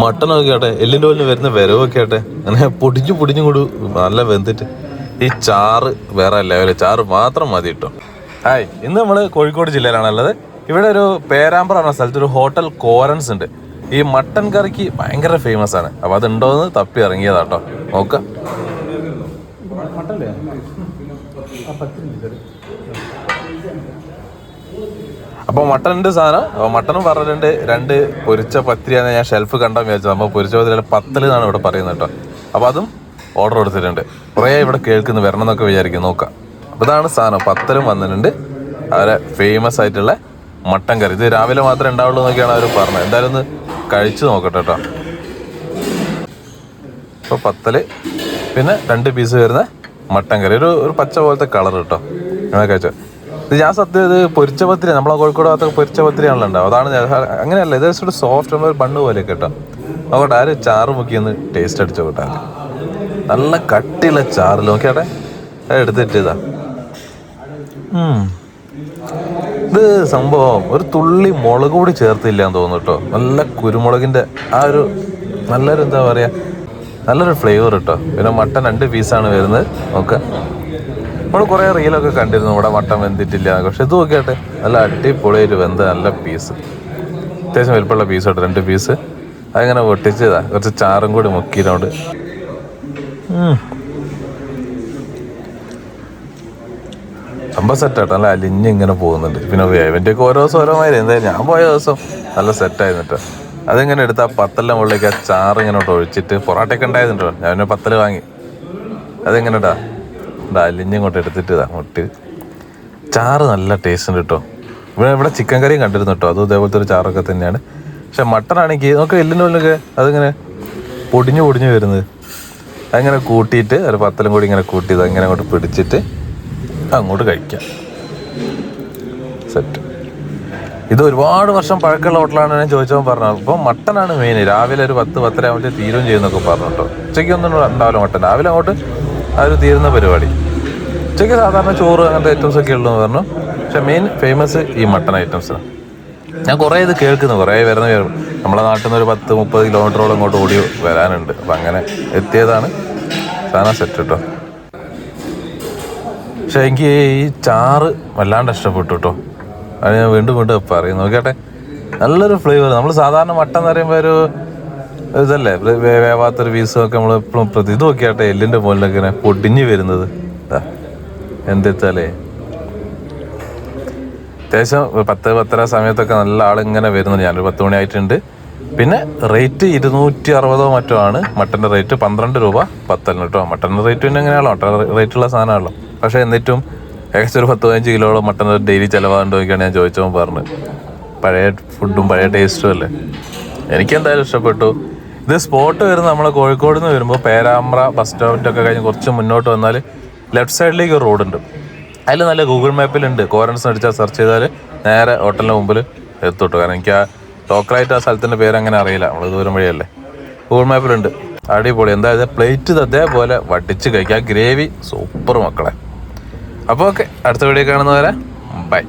Mutton ഒക്കെ ആട്ടെ എല്ലിന്റെ പോലും വരുന്ന വിരവൊക്കെ ആട്ടെ അങ്ങനെ പൊടിഞ്ഞു പൊടിഞ്ഞു കൊടു നല്ല വെന്തിട്ട് ഈ ചാറ് വേറെ ലെവൽ ചാറ് മാത്രം മതി കേട്ടോ ഹായ് ഇന്ന് നമ്മൾ കോഴിക്കോട് ജില്ലയിലാണുള്ളത് ഇവിടെ ഒരു പേരാമ്പ്ര എന്ന സ്ഥലത്ത് ഒരു ഹോട്ടൽ കോരൻസ് ഉണ്ട്. ഈ മട്ടൻ കറിക്ക് ഭയങ്കര ഫേമസ് ആണ്. അപ്പൊ അതുണ്ടോന്ന് തപ്പി ഇറങ്ങിയതാട്ടോ നോക്കാം. അപ്പോൾ മട്ടന്റെ സാധനം. അപ്പോൾ മട്ടനും പറഞ്ഞിട്ടുണ്ട് രണ്ട് പൊരിച്ച പത്തിരിയാണ് ഞാൻ ഷെൽഫ് കണ്ടാൽ വിചാരിച്ചത് അപ്പോൾ പൊരിച്ച പത്തിരി പത്തൽ എന്നാണ് ഇവിടെ പറയുന്നത് കേട്ടോ. അപ്പോൾ അതും ഓർഡർ കൊടുത്തിട്ടുണ്ട്. കുറേ ഇവിടെ കേൾക്കുന്ന വരണം എന്നൊക്കെ വിചാരിക്കും നോക്കാം. അപ്പോൾ ഇതാണ് സാധനം. പത്തലും വന്നിട്ടുണ്ട്. അവരെ ഫേമസ് ആയിട്ടുള്ള മട്ടൻ കറി. ഇത് രാവിലെ മാത്രമേ ഉണ്ടാവുള്ളൂ എന്നൊക്കെയാണ് അവർ പറഞ്ഞത്. എന്തായാലും ഒന്ന് കഴിച്ചു നോക്കട്ടെ കേട്ടോ. അപ്പോൾ പത്തൽ പിന്നെ രണ്ട് പീസ് വരുന്ന മട്ടൻ കറി. ഒരു ഒരു പച്ച പോലത്തെ കളർ കേട്ടോ. അങ്ങനെ കഴിച്ചോ? ഞാൻ സത്യം ഇത് പൊരിച്ച പത്തിരി നമ്മളെ കോഴിക്കോട് ഭാഗത്തൊക്കെ പൊരിച്ച പത്തിരിയാണല്ലോ ഉണ്ടാവും അതാണ് അങ്ങനെയല്ല ഇത് ഒരു സോഫ്റ്റ് ഒരു ബണ്ണ് പോലെ കേട്ടോ നോക്കട്ടെ ആര് ചാറ് മുക്കി ഒന്ന് ടേസ്റ്റ് അടിച്ചു നോക്കട്ടെ. നല്ല കട്ടിയുള്ള ചാറ് നോക്കിയാട്ടെ? എടുത്തിട്ട് ഇതാ. ഇത് സംഭവം ഒരു തുള്ളി മുളക് കൂടി ചേർത്തില്ല എന്ന് തോന്നുന്നു കേട്ടോ. നല്ല കുരുമുളകിന്റെ ആ ഒരു നല്ലൊരു എന്താ പറയാ നല്ലൊരു ഫ്ലേവർ കേട്ടോ പിന്നെ മട്ടൻ രണ്ട് പീസാണ് വരുന്നത്. നോക്ക. നമ്മൾ കുറേ റീലൊക്കെ കണ്ടിരുന്നു ഇവിടെ വട്ടം വെന്തിട്ടില്ല. പക്ഷെ ഇത് നോക്കിയാട്ടെ നല്ല അടിപൊളി ഒരു വെന്ത നല്ല പീസ് അത്യാവശ്യം വലിപ്പമുള്ള പീസ് കേട്ടോ രണ്ട് പീസ് അതിങ്ങനെ പൊട്ടിച്ചതാ കുറച്ച് ചാറും കൂടി മുക്കിയിട്ടുണ്ട്. സംഭവം സെറ്റാട്ടോ നല്ല അലിഞ്ഞ് ഇങ്ങനെ പോകുന്നുണ്ട്. പിന്നെ വേവന്റെയൊക്കെ ഓരോ ദിവസം ഓരോ മാതിരി. എന്തായാലും ഞാൻ പോയ ദിവസം നല്ല സെറ്റായിരുന്നു അതിങ്ങനെ എടുത്ത് ആ പത്തെല്ലാം മുകളിലേക്ക് ആ ചാറ് ഇങ്ങനെ ഒഴിച്ചിട്ട് പൊറാട്ടയൊക്കെ ഉണ്ടായിരുന്നുണ്ടോ ഞാൻ പത്തൽ വാങ്ങി. അതെങ്ങനെ ഇടാ ഇതാ അലിഞ്ഞ് ഇങ്ങോട്ട് എടുത്തിട്ട് അങ്ങോട്ട്. ചാറ് നല്ല ടേസ്റ്റ് ഉണ്ട് കേട്ടോ ഇവിടെ ഇവിടെ ചിക്കൻ കറിയും കണ്ടിരുന്നു കേട്ടോ അതും ഇതേപോലത്തെ ഒരു ചാറൊക്കെ തന്നെയാണ്. പക്ഷെ മട്ടൺ ആണെങ്കിൽ നമുക്ക് എല്ലിന്റെ ഉള്ളിലൊക്കെ അതിങ്ങനെ പൊടിഞ്ഞു പൊടിഞ്ഞു വരുന്നത്. അങ്ങനെ കൂട്ടിയിട്ട് ഒരു പത്തലും കൂടി ഇങ്ങനെ കൂട്ടി ഇത് അങ്ങനെ അങ്ങോട്ട് പിടിച്ചിട്ട് അങ്ങോട്ട് കഴിക്കാം. സെറ്റ് ഇത് ഒരുപാട് വർഷം പഴക്കമുള്ള ഹോട്ടലാണ് ഞാൻ ചോദിച്ചപ്പോൾ പറഞ്ഞത് അപ്പോൾ മട്ടനാണ് മെയിൻ രാവിലെ ഒരു പത്ത് പത്തര ആകുമ്പോൾ തീരും ചെയ്യുന്നൊക്കെ പറഞ്ഞു കേട്ടോ ഉച്ചയ്ക്കൊന്നും ഉണ്ടാവില്ല മട്ടൻ. രാവിലെ അങ്ങോട്ട് ആ ഒരു തീരുന്ന പരിപാടി. ഉച്ചയ്ക്ക് സാധാരണ ചോറ് അങ്ങനത്തെ ഐറ്റംസ് ഒക്കെ ഉള്ളൂ എന്ന് പറഞ്ഞു. പക്ഷെ മെയിൻ ഫേമസ് ഈ മട്ടൺ ഐറ്റംസ് ഞാൻ കുറേ ഇത് കേൾക്കുന്നു. കുറേ വരുന്ന നമ്മളെ നാട്ടിൽ നിന്ന് ഒരു പത്ത് മുപ്പത് കിലോമീറ്ററോളം ഇങ്ങോട്ട് ഓടി വരാനുണ്ട്. അപ്പം അങ്ങനെ എത്തിയതാണ്. സാധനം സെറ്റ് കേട്ടോ പക്ഷെ എനിക്ക് ഈ ചാറ് വല്ലാണ്ട് ഇഷ്ടപ്പെട്ടു കേട്ടോ അത് ഞാൻ വീണ്ടും വീണ്ടും പറയും നോക്കിയാട്ടെ നല്ലൊരു ഫ്ലേവർ നമ്മൾ സാധാരണ മട്ടൻ എന്ന് പറയുമ്പോൾ ഒരു ഇതല്ലേ? വേവാത്തൊരു പീസും ഒക്കെ നമ്മൾ എപ്പോഴും പ്രതി ഇത് നോക്കിയാട്ടെ എല്ലിന്റെ മുകളിലൊക്കെ ഇങ്ങനെ പൊടിഞ്ഞ് വരുന്നത്. ദാ, എന്തെത്താലേ? അത്യാവശ്യം പത്ത് പത്തര സമയത്തൊക്കെ നല്ല ആളിങ്ങനെ വരുന്നുണ്ട്. ഞാനൊരു പത്ത് മണിയായിട്ടുണ്ട്. പിന്നെ റേറ്റ് ഇരുന്നൂറ്റി അറുപതോ മറ്റോ ആണ്. മട്ടന്റെ റേറ്റ് പന്ത്രണ്ട് രൂപ പത്തല്ല കേട്ടോ. മട്ടന്റെ റേറ്റ് പിന്നെ എങ്ങനെയാണോ? മട്ടൻ റേറ്റുള്ള സാധനമാണല്ലോ. പക്ഷേ എന്നിട്ടും ഏകദേശം ഒരു പത്ത് പതിനഞ്ച് കിലോളം മട്ടൻ ഡെയിലി ചിലവാകുണ്ടോ എന്നൊക്കെയാണ് ഞാൻ ചോദിച്ചപ്പോൾ പറഞ്ഞത്. പഴയ ഫുഡും പഴയ ടേസ്റ്റും അല്ലേ? എനിക്ക് എന്തായാലും ഇഷ്ടപ്പെട്ടു. ഇത് സ്പോട്ട് വരുന്നത് നമ്മൾ കോഴിക്കോട് നിന്ന് വരുമ്പോൾ പേരാമ്പ്ര ബസ് സ്റ്റോപ്പിന്റെ ഒക്കെ കഴിഞ്ഞ് കുറച്ച് മുന്നോട്ട് വന്നാൽ ലെഫ്റ്റ് സൈഡിലേക്ക് ഒരു റോഡുണ്ട്. അതിൽ നല്ല ഗൂഗിൾ മാപ്പിലുണ്ട്. കോരൻസ് അടിച്ചാൽ സെർച്ച് ചെയ്താൽ നേരെ ഹോട്ടലിന്റെ മുമ്പിൽ എത്തോട്ടു. കാരണം എനിക്ക് ആ ലോക്കലായിട്ട് ആ സ്ഥലത്തിന്റെ പേര് അങ്ങനെ അറിയില്ല. നമ്മൾ ദൂരം വഴിയല്ലേ. ഗൂഗിൾ മാപ്പിലുണ്ട്. അടിപൊളി. എന്തായാലും പ്ലേറ്റ് അതേപോലെ വടിച്ച് കഴിക്കുക ഗ്രേവി സൂപ്പർ മക്കളെ. അപ്പോൾ ഓക്കെ. അടുത്ത വീഡിയോ കാണുന്നവരെ ബൈ.